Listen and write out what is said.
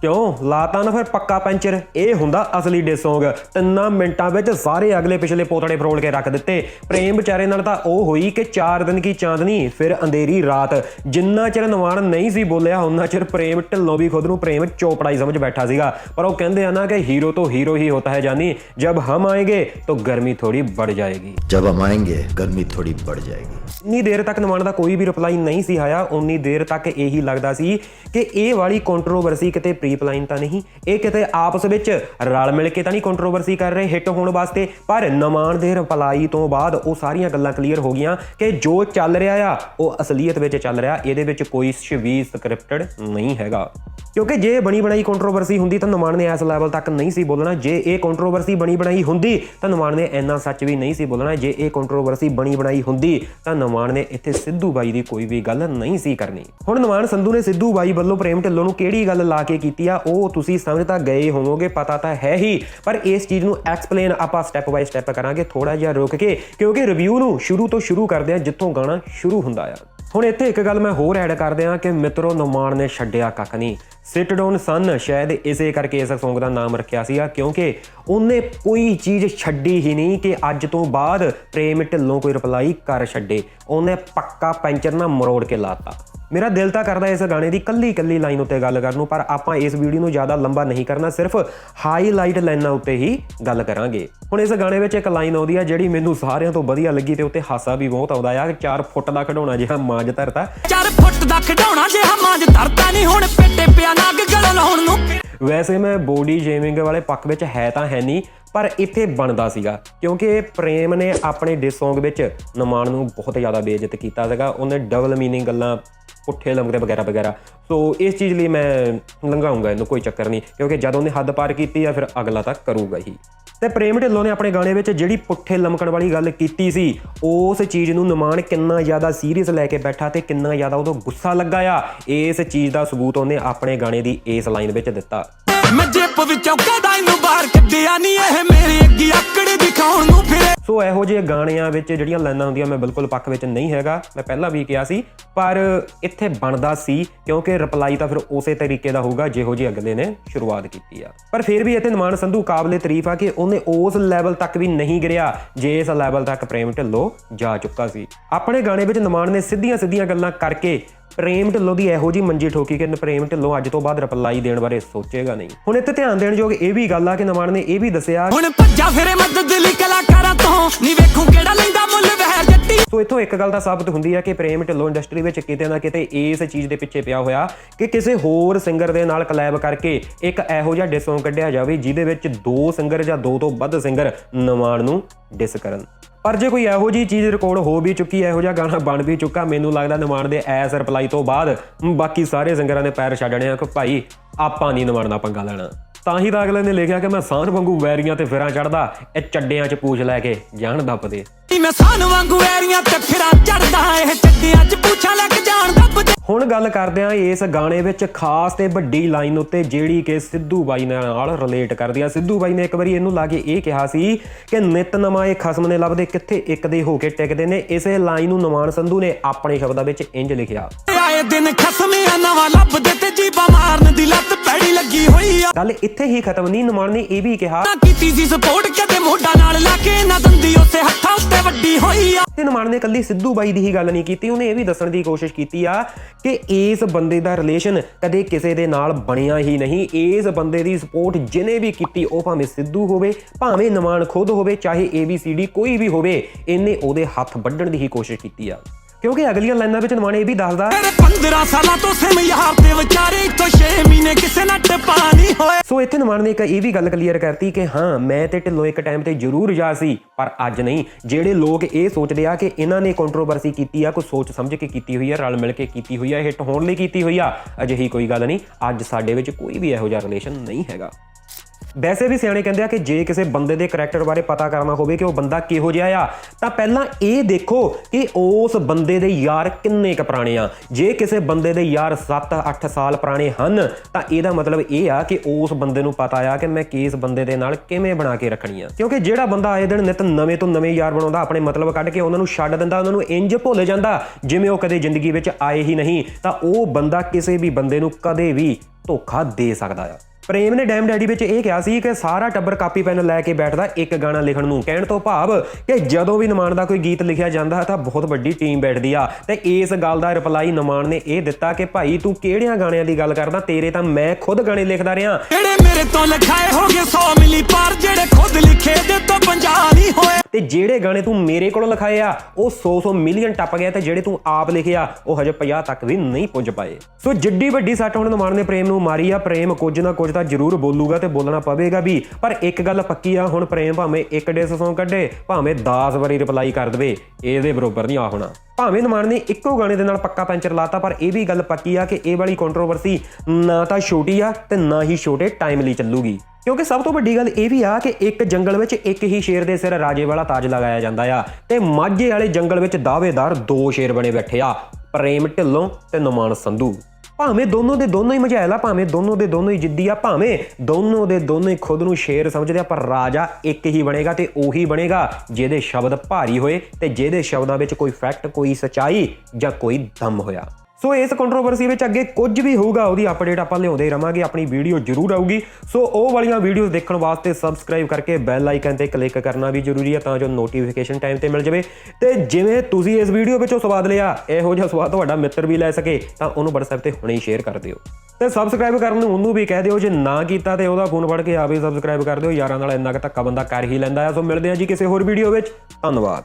ਕਿਉਂ? ਲਾਤਾ ਨਾ ਫਿਰ ਪੱਕਾ ਪੈਂਚਰ। ਇਹ ਹੁੰਦਾ ਅਸਲੀ ਡਿਸੋਂਗ। ਤਿੰਨਾਂ ਮਿੰਟਾਂ ਵਿੱਚ ਸਾਰੇ ਅਗਲੇ ਪਿਛਲੇ ਪੋਤੜੇ ਫਰੋਲ ਕੇ ਰੱਖ ਦਿੱਤੇ। ਪ੍ਰੇਮ ਵਿਚਾਰੇ ਨਾਲ ਤਾਂ ਉਹ ਹੋਈ ਕਿ ਚਾਰ ਦਿਨ ਕੀ ਚਾਂਦਨੀ ਫਿਰ ਅੰਧੇਰੀ ਰਾਤ। ਜਿੰਨਾ ਚਿਰ ਨਵਾਨ ਨਹੀਂ ਸੀ ਬੋਲਿਆ ਉਹਨਾਂ ਚਿਰ ਪ੍ਰੇਮ ਢਿੱਲੋਂ ਵੀ ਖੁਦ ਨੂੰ ਪ੍ਰੇਮ ਚੋਪੜਾਈ ਸਮਝ ਬੈਠਾ ਸੀਗਾ। ਪਰ ਉਹ ਕਹਿੰਦੇ ਆ ਨਾ ਕਿ ਹੀਰੋ ਤੋਂ ਹੀਰੋ ਹੀ ਹੁੰਦਾ ਹੈ ਜਾਨੀ। ਜਦ ਹਮ ਆਏਗੇ ਤਾਂ ਗਰਮੀ ਥੋੜੀ ਵੱਧ ਜਾਏਗੀ। ਜਦ ਹਮ ਆਏਗੇ ਗਰਮੀ ਥੋੜੀ ਵੱਧ ਜਾਏਗੀ। ਇੰਨੀ ਦੇਰ ਤੱਕ ਨਵਾਨ ਦਾ ਕੋਈ ਵੀ ਰਿਪਲਾਈ ਨਹੀਂ ਸੀ ਆਇਆ। ਉਨੀ ਦੇਰ ਤੱਕ ਇਹੀ ਲੱਗਦਾ ਸੀ ਕਿ ਇਹ ਵਾਲੀ ਕੰਟਰੋਵਰਸੀ ਕਿਤੇ ਪ੍ਰੀ ਪਲਾਨ ਤਾਂ ਨਹੀਂ, ਇਹ ਕਿਤੇ ਆਪਸ ਵਿੱਚ ਰਲ ਮਿਲ ਕੇ ਤਾਂ ਨਹੀਂ ਕੰਟਰੋਵਰਸੀ ਕਰ ਰਹੇ ਹਿੱਟ ਹੋਣ ਵਾਸਤੇ, ਪਰ ਨਵਾਣ ਦੇ ਰਿਪਲਾਈ ਤੋਂ ਬਾਅਦ ਉਹ ਸਾਰੀਆਂ ਗੱਲਾਂ ਕਲੀਅਰ ਹੋ ਗਈਆਂ ਕਿ ਜੋ ਚੱਲ ਰਿਹਾ ਆ, ਉਹ ਅਸਲੀਅਤ ਵਿੱਚ ਚੱਲ ਰਿਹਾ, ਇਹਦੇ ਵਿੱਚ ਕੋਈ ਵੀ ਸਕ੍ਰਿਪਟਡ ਨਹੀਂ ਹੈਗਾ। ਕਿਉਂਕਿ ਜੇ ਬਣੀ ਬਣਾਈ ਕੰਟਰੋਵਰਸੀ ਹੁੰਦੀ ਤਾਂ ਨਮਾਨ ਨੇ ਇਸ ਲੈਵਲ ਤੱਕ ਨਹੀਂ ਸੀ ਬੋਲਣਾ, ਜੇ ਇਹ ਕੰਟਰੋਵਰਸੀ ਬਣੀ ਬਣਾਈ ਹੁੰਦੀ ਤਾਂ ਨਮਾਨ ਨੇ ਇੰਨਾ ਸੱਚ ਵੀ ਨਹੀਂ ਸੀ ਬੋਲਣਾ, ਜੇ ਇਹ ਕੰਟਰੋਵਰਸੀ ਬਣੀ ਬਣਾਈ ਹੁੰਦੀ ਤਾਂ ਨਮਾਨ ਨੇ ਇੱਥੇ ਸਿੱਧੂ ਬਾਈ ਦੀ ਕੋਈ ਵੀ ਗੱਲ ਨਹੀਂ ਸੀ ਕਰਨੀ। ਹੁਣ ਨਮਾਨ ਸੰਧੂ ਨੇ ਸਿੱਧੂ ਬਾਈ ਵੱਲੋਂ ਪ੍ਰੇਮ ਢਿੱਲੋਂ ਨੂੰ ਕਿਹੜੀ ਗੱਲ ਲਾ ਕੇ ਕੀਤੀ ਆ, ਉਹ ਤੁਸੀਂ ਸਮਝ ਤਾਂ ਗਏ ਹੋਵੋਗੇ, ਪਤਾ ਤਾਂ ਹੈ ਹੀ। ਪਰ ਇਸ ਚੀਜ਼ ਨੂੰ ਐਕਸਪਲੇਨ ਆਪਾਂ ਸਟੈਪ ਬਾਈ ਸਟੈਪ ਕਰਾਂਗੇ ਥੋੜਾ ਜਿਹਾ ਰੁਕ ਕੇ, ਕਿਉਂਕਿ ਰਿਵਿਊ ਨੂੰ ਸ਼ੁਰੂ ਤੋਂ ਸ਼ੁਰੂ ਕਰਦੇ ਆ, ਜਿੱਥੋਂ ਗਾਣਾ ਸ਼ੁਰੂ ਹੁੰਦਾ ਆ। ਹੁਣ ਇੱਥੇ ਇੱਕ ਗੱਲ ਮੈਂ ਹੋਰ ਐਡ ਕਰ ਦਿਆਂ ਕਿ ਮਿੱਤਰੋ ਨਮਾਨ ਨੇ ਛੱਡਿਆ ਕੱਖ ਨਹੀਂ। ਸਿਟਡੋਨ ਸਨ ਸ਼ਾਇਦ ਇਸੇ ਕਰਕੇ ਇਸ Song ਦਾ ਨਾਮ ਰੱਖਿਆ ਸੀਗਾ, ਕਿਉਂਕਿ ਉਹਨੇ ਕੋਈ ਚੀਜ਼ ਛੱਡੀ ਹੀ ਨਹੀਂ ਕਿ ਅੱਜ ਤੋਂ ਬਾਅਦ ਪ੍ਰੇਮ ਢਿੱਲੋਂ ਕੋਈ ਰਿਪਲਾਈ ਕਰ ਛੱਡੇ। ਉਹਨੇ ਪੱਕਾ ਪੈਂਚਰ ਨਾ ਮਰੋੜ ਕੇ ਲਾਤਾ। ਮੇਰਾ ਦਿਲ ਤਾਂ ਕਰਦਾ ਇਸ ਗਾਣੇ ਦੀ ਕੱਲੀ ਕੱਲੀ ਲਾਈਨ ਉੱਤੇ ਗੱਲ ਕਰਨ ਨੂੰ, ਪਰ ਆਪਾਂ ਇਸ ਵੀਡੀਓ ਨੂੰ ਜ਼ਿਆਦਾ ਲੰਬਾ ਨਹੀਂ ਕਰਨਾ, ਸਿਰਫ ਹਾਈਲਾਈਟ ਲਾਈਨਾਂ ਉੱਤੇ ਹੀ ਗੱਲ ਕਰਾਂਗੇ। ਹੁਣ ਇਸ ਗਾਣੇ ਵਿੱਚ ਇੱਕ ਲਾਈਨ ਆਉਂਦੀ ਆ, ਜਿਹੜੀ ਮੈਨੂੰ ਸਾਰਿਆਂ ਤੋਂ ਵਧੀਆ ਲੱਗੀ ਤੇ ਉੱਤੇ ਹਾਸਾ ਵੀ ਬਹੁਤ ਆਉਂਦਾ ਆ। 4 ਫੁੱਟ ਦਾ ਖਿਡੌਣਾ ਜਿਹਾ ਮਾਂਜ ਧਰਤਾ। ਚਾਰ ਫੁੱਟ ਦਾ ਖਿਡੌਣਾ ਜਿਹਾ ਮਾਂਜ ਧਰਤਾ ਨਹੀਂ ਹੁਣ ਪੇਟੇ ਪਿਆ ਨਾਗ ਗਲ ਲਾਉਣ ਨੂੰ। ਵੈਸੇ ਮੈਂ ਬੋਡੀ ਸ਼ੇਮਿੰਗ ਵਾਲੇ ਪੱਖ ਵਿੱਚ ਹੈ ਤਾਂ ਹੈ ਨਹੀਂ, ਪਰ ਇੱਥੇ ਬਣਦਾ ਸੀਗਾ, ਕਿਉਂਕਿ ਪ੍ਰੇਮ ਨੇ ਆਪਣੇ ਡਿਸ Song ਵਿੱਚ ਨਮਾਨ ਨੂੰ ਬਹੁਤ ਜ਼ਿਆਦਾ ਬੇਇੱਜ਼ਤ ਕੀਤਾ ਸੀਗਾ, ਉਹਨੇ ਡਬਲ ਮੀਨਿੰਗ ਗੱਲਾਂ, ਪੁੱਠੇ ਲੰਗਦੇ ਵਗੈਰਾ ਵਗੈਰਾ। ਸੋ ਇਸ ਚੀਜ਼ ਲਈ ਮੈਂ ਲੰਘਾਉਂਗਾ ਇਹਨੂੰ ਕੋਈ ਚੱਕਰ ਨਹੀਂ, ਕਿਉਂਕਿ ਜਦ ਉਹਨੇ ਹੱਦ ਪਾਰ ਕੀਤੀ ਆ, ਫਿਰ ਅਗਲਾ ਤਾਂ ਕਰੂਗਾ ਹੀ। ਤੇ ਪ੍ਰੇਮ ਢਿੱਲੋਂ ਨੇ ਆਪਣੇ ਗਾਣੇ ਵਿੱਚ ਜਿਹੜੀ ਪੁੱਠੇ ਲਮਕਣ ਵਾਲੀ ਗੱਲ ਕੀਤੀ ਸੀ, ਉਸ ਚੀਜ਼ ਨੂੰ ਨਿਮਾਣ ਕਿੰਨਾ ਜ਼ਿਆਦਾ ਸੀਰੀਅਸ ਲੈ ਕੇ ਬੈਠਾ ਤੇ ਕਿੰਨਾ ਜ਼ਿਆਦਾ ਉਦੋਂ ਗੁੱਸਾ ਲੱਗਾ ਆ ਇਸ ਚੀਜ਼ ਦਾ ਸਬੂਤ ਉਹਨੇ ਆਪਣੇ ਗਾਣੇ ਦੀ ਇਸ ਲਾਈਨ ਵਿੱਚ ਦਿੱਤਾ। ਮੈਂ ਜੇਬ ਵਿੱਚੋਂ ਕਦਾ ਸੋ ਇਹੋ ਜਿਹੇ ਗਾਣਿਆਂ ਵਿੱਚ ਜਿਹੜੀਆਂ ਲਾਈਨਾਂ ਹੁੰਦੀਆਂ ਮੈਂ ਬਿਲਕੁਲ ਪੱਖ ਵਿੱਚ ਨਹੀਂ ਹੈਗਾ। ਮੈਂ ਪਹਿਲਾਂ ਵੀ ਕਿਹਾ ਸੀ, ਪਰ ਇੱਥੇ ਬਣਦਾ ਸੀ, ਕਿਉਂਕਿ ਰਿਪਲਾਈ ਤਾਂ ਫਿਰ ਉਸੇ ਤਰੀਕੇ ਦਾ ਹੋਊਗਾ, ਜਿਹੋ ਜਿਹੀ ਅਗਲੇ ਨੇ ਸ਼ੁਰੂਆਤ ਕੀਤੀ ਆ। ਪਰ ਫਿਰ ਵੀ ਇੱਥੇ ਨਿਮਾਨ ਸੰਧੂ ਕਾਬਲੇ ਤਾਰੀਫ ਆ ਕਿ ਉਹਨੇ ਉਸ ਲੈਵਲ ਤੱਕ ਵੀ ਨਹੀਂ ਗਿਰਿਆ, ਜੇ ਇਸ ਲੈਵਲ ਤੱਕ ਪ੍ਰੇਮ ਢਿੱਲੋਂ ਜਾ ਚੁੱਕਾ ਸੀ। ਆਪਣੇ ਗਾਣੇ ਵਿੱਚ ਨਿਮਾਨ ਨੇ ਸਿੱਧੀਆਂ ਸਿੱਧੀਆਂ ਗੱਲਾਂ ਕਰਕੇ ਪ੍ਰੇਮ ਢਿੱਲੋਂ ਦੀ ਇਹੋ ਜੀ ਮੰਜੀ ਠੋਕੀ ਕਿ ਪ੍ਰੇਮ ਢਿੱਲੋਂ ਅੱਜ ਤੋਂ ਬਾਅਦ ਰਿਪਲਾਈ ਦੇਣ ਬਾਰੇ ਸੋਚੇਗਾ ਨਹੀਂ। ਹੁਣ ਇੱਥੇ ਧਿਆਨ ਦੇਣ ਯੋਗ ਇਹ ਵੀ ਗੱਲ ਆ ਕਿ ਨਿਮਾਨ ਨੇ ਇਹ ਵੀ ਦੱਸਿਆ ਹੁਣ ਭੱਜਾ ਫਿਰੇ ਮਦਦ ਲਈ ਕਲਾਕਾਰਾਂ ਤੋਂ ਨਹੀਂ ਵੇਖੂ ਕਿਹੜਾ ਲੈਂਦਾ ਮੁੱਲ ਵਹਿ ਜੱਟੀ। ਸੋ ਇਥੋਂ ਇੱਕ ਗੱਲ ਤਾਂ ਸਾਬਤ ਹੁੰਦੀ ਹੈ ਕਿ ਪ੍ਰੇਮ ਢਿੱਲੋਂ ਇੰਡਸਟਰੀ ਵਿੱਚ ਕਿਤੇ ਨਾ ਕਿਤੇ ਇਸ ਚੀਜ਼ ਦੇ ਪਿੱਛੇ ਪਿਆ ਹੋਇਆ ਕਿ ਕਿਸੇ ਹੋਰ ਸਿੰਗਰ ਦੇ ਨਾਲ ਕਲੈਬ ਕਰਕੇ ਇੱਕ ਇਹੋ ਜਿਹਾ ਡਿਸ ਕੱਢਿਆ ਜਾਵੇ ਜਿਹਦੇ ਵਿੱਚ ਦੋ ਸਿੰਗਰ ਜਾਂ ਦੋ ਤੋਂ ਵੱਧ ਸਿੰਗਰ ਨਵਾਨ ਨੂੰ ਡਿਸ ਕਰਨ। ਪਰ ਜੇ ਕੋਈ ਇਹੋ ਜੀ ਚੀਜ਼ ਰਿਕਾਰਡ ਹੋ ਵੀ ਚੁੱਕੀ ਇਹੋ ਜਿਹਾ ਗਾਣਾ ਬਣ ਵੀ ਚੁੱਕਾ, ਮੈਨੂੰ ਲੱਗਦਾ ਨਿਮਾਣ ਦੇ ਐਸ ਰਿਪਲਾਈ ਤੋਂ ਬਾਅਦ ਬਾਕੀ ਸਾਰੇ ਸਿੰਗਰਾਂ ਨੇ ਪੈਰ ਛੱਡਣੇ ਆ ਕਿ ਭਾਈ ਆਪਾਂ ਨਹੀਂ ਨਿਮਾਣ ਦਾ ਪੰਗਾ ਲੈਣਾ। ਤਾਂ ਹੀ ਤਾਂ ਅਗਲੇ ਨੇ ਲਿਖਿਆ ਕਿ ਮੈਂ ਸਾਂਝ ਵਾਂਗੂ ਵੈਰੀਆਂ ਤੇ ਫਿਰਾਂ ਚੜਦਾ ਇਹ ਚੱਡਿਆਂ 'ਚ ਪੂਛ ਲੈ ਕੇ ਜਾਣ ਦੱਪਦੇ ਮੈਂ ਸਾਨ ਵਾਂਗੂ ਐਰੀਆਂ ਤੇ ਫਿਰਾਂ ਚੜਦਾ ਇਹ ਚੱਡਿਆਂ 'ਚ ਪੁੱਛਾਂ ਲੱਗ ਜਾਣ ਦੱਬਦੇ ਹੁਣ ਗੱਲ ਕਰਦੇ ਹਾਂ ਇਸ ਗਾਣੇ ਵਿੱਚ ਖਾਸ ਤੇ ਵੱਡੀ ਲਾਈਨ ਉੱਤੇ ਜਿਹੜੀ ਕਿ ਸਿੱਧੂ ਬਾਈ ਨਾਲ ਰਿਲੇਟ ਕਰਦੀ ਆ। ਸਿੱਧੂ ਬਾਈ ਨੇ ਇੱਕ ਵਾਰੀ ਇਹਨੂੰ ਲਾ ਕੇ ਇਹ ਕਿਹਾ ਸੀ ਕਿ ਨਿਤ ਨਵਾਂ ਇਹ ਖਸਮ ਨੇ ਲੱਭਦੇ ਕਿੱਥੇ ਇੱਕ ਦੇ ਹੋ ਕੇ ਟਿਕਦੇ ਨੇ। ਇਸੇ ਲਾਈਨ ਨੂੰ ਨਵਾਨ ਸੰਧੂ ਨੇ ਆਪਣੇ ਸ਼ਬਦਾਂ ਵਿੱਚ ਇੰਜ ਲਿਖਿਆ। ਆਏ ਦਿਨ ਖਸਮਿਆਂ ਨਵਾਂ ਲੱਭਦੇ ਗੱਲ ਇੱਥੇ ਹੀ ਖਤਮ। ਨਹੀਂ ਨਮਾਨ ਨੇ ਇਹ ਵੀ ਕਿਹਾ। ਨਾ ਕੀਤੀ ਸੀ ਸਪੋਰਟ ਕਦੇ ਮੋਢਾ ਨਾਲ ਲਾ ਕੇ ਨਾ ਦੰਦੀ ਉਸੇ ਹੱਥਾਂ ਉੱਤੇ ਵੱਡੀ ਹੋਈ ਆ। ਤੇ ਨਮਾਨ ਨੇ ਕੱਲੀ ਸਿੱਧੂ ਬਾਈ ਦੀ ਹੀ ਗੱਲ ਨਹੀਂ ਕੀਤੀ ਉਹਨੇ ਇਹ ਵੀ ਦੱਸਣ ਦੀ ਕੋਸ਼ਿਸ਼ ਕੀਤੀ ਆ ਕਿ ਇਸ ਬੰਦੇ ਦਾ ਰਿਲੇਸ਼ਨ ਕਦੇ ਕਿਸੇ ਦੇ ਨਾਲ ਬਣਿਆ ਹੀ ਨਹੀਂ। ਇਸ ਬੰਦੇ ਦੀ ਸਪੋਰਟ ਜਿਹਨੇ ਵੀ ਕੀਤੀ ਉਹ ਭਾਵੇਂ ਸਿੱਧੂ ਹੋਵੇ ਭਾਵੇਂ ਨਮਾਨ ਖੁਦ ਹੋਵੇ ਚਾਹੇ ABCD ਕੋਈ ਵੀ ਹੋਵੇ ਇਹਨੇ ਉਹਦੇ ਹੱਥ ਵੱਢਣ ਦੀ ਹੀ ਕੋਸ਼ਿਸ਼ ਕੀਤੀ ਆ। ਕਿਉਂਕਿ ਅਗਲੀਆਂ ਲਾਈਨਾਂ ਵਿੱਚ ਨਮਾਨ ਇਹ ਵੀ ਦੱਸਦਾ। ਮੇਰੇ 15 ਸਾਲਾਂ ਤੋਂ ਸਿਮ ਯਾਰ ਤੇ ਵਿਚਾਰੇ ਇੱਥੋਂ 6 ਮਹੀਨੇ ਕਿਸੇ ਨਾਲ ਟਪਾ ਨਹੀਂ ਹੋਏ। ਸੋ ਇੱਥੇ ਨਮਾਨ ਨੇ ਇੱਕ ਇਹ ਵੀ ਗੱਲ ਕਲੀਅਰ ਕਰਤੀ ਕਿ ਹਾਂ ਮੈਂ ਤੇ ਢਿੱਲੋਂ ਇੱਕ ਟਾਈਮ ਤੇ ਜ਼ਰੂਰ ਜਾ ਸੀ ਪਰ ਅੱਜ ਨਹੀਂ। ਜਿਹੜੇ ਲੋਕ ਇਹ ਸੋਚਦੇ ਆ ਕਿ ਇਹਨਾਂ ਨੇ ਕੰਟਰੋਵਰਸੀ ਕੀਤੀ ਆ ਕੋਈ ਸੋਚ ਸਮਝ ਕੇ ਕੀਤੀ ਹੋਈ ਆ ਰਲ ਮਿਲ ਕੇ ਕੀਤੀ ਹੋਈ ਆ ਹਿੱਟ ਹੋਣ ਲਈ ਕੀਤੀ ਹੋਈ ਆ ਅਜਿਹੀ ਕੋਈ ਗੱਲ ਨਹੀਂ। ਅੱਜ ਸਾਡੇ ਵਿੱਚ ਕੋਈ ਵੀ ਇਹੋ ਜਿਹਾ ਰਿਲੇਸ਼ਨ ਨਹੀਂ ਹੈਗਾ। ਵੈਸੇ ਵੀ ਸਿਆਣੇ ਕਹਿੰਦੇ ਆ ਕਿ ਜੇ ਕਿਸੇ ਬੰਦੇ ਦੇ ਕੈਰੈਕਟਰ ਬਾਰੇ ਪਤਾ ਕਰਨਾ ਹੋਵੇ ਕਿ ਉਹ ਬੰਦਾ ਕਿਹੋ ਜਿਹਾ ਆ, ਤਾਂ ਪਹਿਲਾਂ ਇਹ ਦੇਖੋ ਕਿ ਉਸ ਬੰਦੇ ਦੇ ਯਾਰ ਕਿੰਨੇ ਕੁ ਪੁਰਾਣੇ ਆ। ਜੇ ਕਿਸੇ ਬੰਦੇ ਦੇ ਯਾਰ 7-8 ਸਾਲ ਪੁਰਾਣੇ ਹਨ, ਤਾਂ ਇਹਦਾ ਮਤਲਬ ਇਹ ਆ ਕਿ ਉਸ ਬੰਦੇ ਨੂੰ ਪਤਾ ਆ ਕਿ ਮੈਂ ਕਿਸ ਬੰਦੇ ਦੇ ਨਾਲ ਕਿਵੇਂ ਬਣਾ ਕੇ ਰੱਖਣੀ ਆ। ਕਿਉਂਕਿ ਜਿਹੜਾ ਬੰਦਾ ਆਏ ਦਿਨ ਨਿਤ ਨਵੇਂ ਤੋਂ ਨਵੇਂ ਯਾਰ ਬਣਾਉਂਦਾ, ਆਪਣੇ ਮਤਲਬ ਕੱਢ ਕੇ ਉਹਨਾਂ ਨੂੰ ਛੱਡ ਦਿੰਦਾ, ਉਹਨਾਂ ਨੂੰ ਇੰਜ ਭੁੱਲ ਜਾਂਦਾ, ਜਿਵੇਂ ਉਹ ਕਦੇ ਜ਼ਿੰਦਗੀ ਵਿੱਚ ਆਏ ਹੀ ਨਹੀਂ, ਤਾਂ ਉਹ ਬੰਦਾ ਕਿਸੇ ਵੀ ਬੰਦੇ ਨੂੰ ਕਦੇ ਵੀ ਧੋਖਾ ਦੇ ਸਕਦਾ ਆ। ਪ੍ਰੇਮ ਨੇ ਡੈਮ ਡੈਡੀ ਵਿੱਚ ਇਹ ਕਿਹਾ ਸੀ ਕਿ ਸਾਰਾ ਟੱਬਰ ਕਾਪੀ ਪੈਨ ਲੈ ਕੇ ਬੈਠਦਾ ਇੱਕ ਗਾਣਾ ਲਿਖਣ ਨੂੰ। ਕਹਿਣ ਤੋਂ ਭਾਵ ਕਿ ਜਦੋਂ ਵੀ ਨਿਮਾਣ ਦਾ ਕੋਈ ਗੀਤ ਲਿਖਿਆ ਜਾਂਦਾ ਤਾਂ ਬਹੁਤ ਵੱਡੀ ਟੀਮ ਬੈਠਦੀ ਆ। ਤੇ ਇਸ ਗੱਲ ਦਾ ਰਿਪਲਾਈ ਨਿਮਾਣ ਨੇ ਇਹ ਦਿੱਤਾ ਕਿ ਭਾਈ ਤੂੰ ਕਿਹੜਿਆਂ ਗਾਣਿਆਂ ਦੀ ਗੱਲ ਕਰਦਾ? ਤੇਰੇ ਤਾਂ ਮੈਂ ਖੁਦ ਗਾਣੇ ਲਿਖਦਾ ਰਿਹਾ। ਜਿਹੜੇ ਮੇਰੇ ਤੋਂ ਲਿਖਾਏ ਹੋ 100 ਮਿਲੀ ਪਰ ਜਿਹੜੇ ਖੁਦ ਲਿਖੇ ਦੇ ਤੋਂ 50 ਨਹੀਂ ਹੋਏ। ਤੇ ਜਿਹੜੇ ਗਾਣੇ ਤੂੰ ਮੇਰੇ ਕੋਲੋਂ ਲਿਖਾਏ ਆ, ਉਹ 100-100 ਮਿਲੀਅਨ ਟੱਪ ਗਿਆ ਤੇ ਜਿਹੜੇ ਤੂੰ ਆਪ ਲਿਖੇ ਆ, ਉਹ ਹਜੇ 50 ਤੱਕ ਵੀ ਨਹੀਂ ਪੁੱਜ ਪਾਏ। ਸੋ ਜਿੱਡੀ ਵੱਡੀ ਸੱਟ ਹੁਣ ਨਿਮਾਣ ਨੇ ਪ੍ਰੇਮ ਨੂੰ ਮਾਰੀ ਆ, ਪ੍ਰੇਮ ਕੁਝ ਨਾ ਕੁਝ ਤਾਂ ਜ਼ਰੂਰ ਬੋਲੂਗਾ ਤੇ ਬੋਲਣਾ ਪਵੇਗਾ ਵੀ। ਪਰ ਇੱਕ ਗੱਲ ਪੱਕੀ ਆ, ਹੁਣ ਪ੍ਰੇਮ ਭਾਵੇਂ ਇੱਕ ਡਿਸ ਸੌਂ ਕੱਢੇ, ਭਾਵੇਂ 10 ਵਾਰੀ ਰਿਪਲਾਈ ਕਰ ਦੇਵੇ, ਇਹਦੇ ਬਰੋਬਰ ਨਹੀਂ ਆ ਹੋਣਾ। ਭਾਵੇਂ ਨਿਮਾਣ ਨੇ ਇੱਕੋ ਗਾਣੇ ਦੇ ਨਾਲ ਪੱਕਾ ਪੈਂਚਰ ਲਾਤਾ, ਪਰ ਇਹ ਵੀ ਗੱਲ ਪੱਕੀ ਆ ਕਿ ਇਹ ਵਾਲੀ ਕੰਟਰੋਵਰਸੀ ਨਾ ਤਾਂ ਛੋਟੀ ਆ ਤੇ ਨਾ ਹੀ ਛੋਟੇ ਟਾਈਮ ਲਈ ਚੱਲੂਗੀ। ਕਿਉਂਕਿ ਸਭ ਤੋਂ ਵੱਡੀ ਗੱਲ ਇਹ ਵੀ ਆ ਕਿ ਇੱਕ ਜੰਗਲ ਵਿੱਚ ਇੱਕ ਹੀ ਸ਼ੇਰ ਦੇ ਸਿਰ ਰਾਜੇ ਵਾਲਾ ਤਾਜ ਲਗਾਇਆ ਜਾਂਦਾ ਆ ਤੇ ਮਾਝੇ ਵਾਲੇ ਜੰਗਲ ਵਿੱਚ ਦਾਅਵੇਦਾਰ ਦੋ ਸ਼ੇਰ ਬਣੇ ਬੈਠੇ ਆ, ਪ੍ਰੇਮ ਢਿੱਲੋਂ ਤੇ ਨਮਾਨ ਸੰਧੂ। ਭਾਵੇਂ ਦੋਨੋਂ ਦੇ ਦੋਨੋਂ ਹੀ ਮਝੈਲ ਆ, ਭਾਵੇਂ ਦੋਨੋਂ ਦੇ ਦੋਨੋਂ ਹੀ ਜਿੱਦੀ ਆ, ਭਾਵੇਂ ਦੋਨੋਂ ਦੇ ਦੋਨੋਂ ਹੀ ਖੁਦ ਨੂੰ ਸ਼ੇਰ ਸਮਝਦੇ ਆ, ਪਰ ਰਾਜਾ ਇੱਕ ਹੀ ਬਣੇਗਾ ਤੇ ਉਹੀ ਬਣੇਗਾ, ਜਿਹਦੇ ਸ਼ਬਦ ਭਾਰੀ ਹੋਏ ਤੇ ਜਿਹਦੇ ਸ਼ਬਦਾਂ ਵਿੱਚ ਕੋਈ ਫੈਕਟ ਕੋਈ ਸਚਾਈ ਜਾਂ ਕੋਈ ਦਮ ਹੋਇਆ। ਸੋ ਇਸ ਕੰਟਰੋਵਰਸੀ ਵਿੱਚ ਅੱਗੇ ਕੁਝ ਵੀ ਹੋਊਗਾ, ਉਹਦੀ ਅਪਡੇਟ ਆਪਾਂ ਲਿਆਉਂਦੇ ਹੀ ਰਵਾਂਗੇ, ਆਪਣੀ ਵੀਡੀਓ ਜ਼ਰੂਰ ਆਊਗੀ। ਸੋ ਉਹ ਵਾਲੀਆਂ ਵੀਡੀਓਜ਼ ਦੇਖਣ ਵਾਸਤੇ ਸਬਸਕ੍ਰਾਈਬ ਕਰਕੇ ਬੈਲ ਆਈਕਨ ਤੇ ਕਲਿੱਕ ਕਰਨਾ ਵੀ ਜ਼ਰੂਰੀ ਹੈ, ਤਾਂ ਜੋ ਨੋਟੀਫਿਕੇਸ਼ਨ ਟਾਈਮ ਤੇ ਮਿਲ ਜਾਵੇ। ਤੇ ਜਿਵੇਂ ਤੁਸੀਂ ਇਸ ਵੀਡੀਓ ਵਿੱਚੋਂ ਸਵਾਦ ਲਿਆ, ਇਹੋ ਜਿਹਾ ਸਵਾਦ ਤੁਹਾਡਾ ਮਿੱਤਰ ਵੀ ਲੈ ਸਕੇ, ਤਾਂ ਉਹਨੂੰ WhatsApp ਤੇ ਹੁਣੇ ਹੀ ਸ਼ੇਅਰ ਕਰ ਦਿਓ। ਤੇ ਸਬਸਕ੍ਰਾਈਬ ਕਰਨ ਨੂੰ ਉਹਨੂੰ ਵੀ ਕਹਿ ਦਿਓ, ਜੇ ਨਾ ਕੀਤਾ ਤੇ ਉਹਦਾ ਫੋਨ ਫੜ ਕੇ ਆਪੇ ਸਬਸਕ੍ਰਾਈਬ ਕਰ ਦਿਓ। ਯਾਰਾਂ ਨਾਲ ਇੰਨਾ ਕੁ ਧੱਕਾ ਬੰਦਾ ਕਰ ਹੀ ਲੈਂਦਾ ਆ। ਸੋ ਮਿਲਦੇ ਆ ਜੀ ਕਿਸੇ ਹੋਰ ਵੀਡੀਓ ਵਿੱਚ। ਧੰਨਵਾਦ।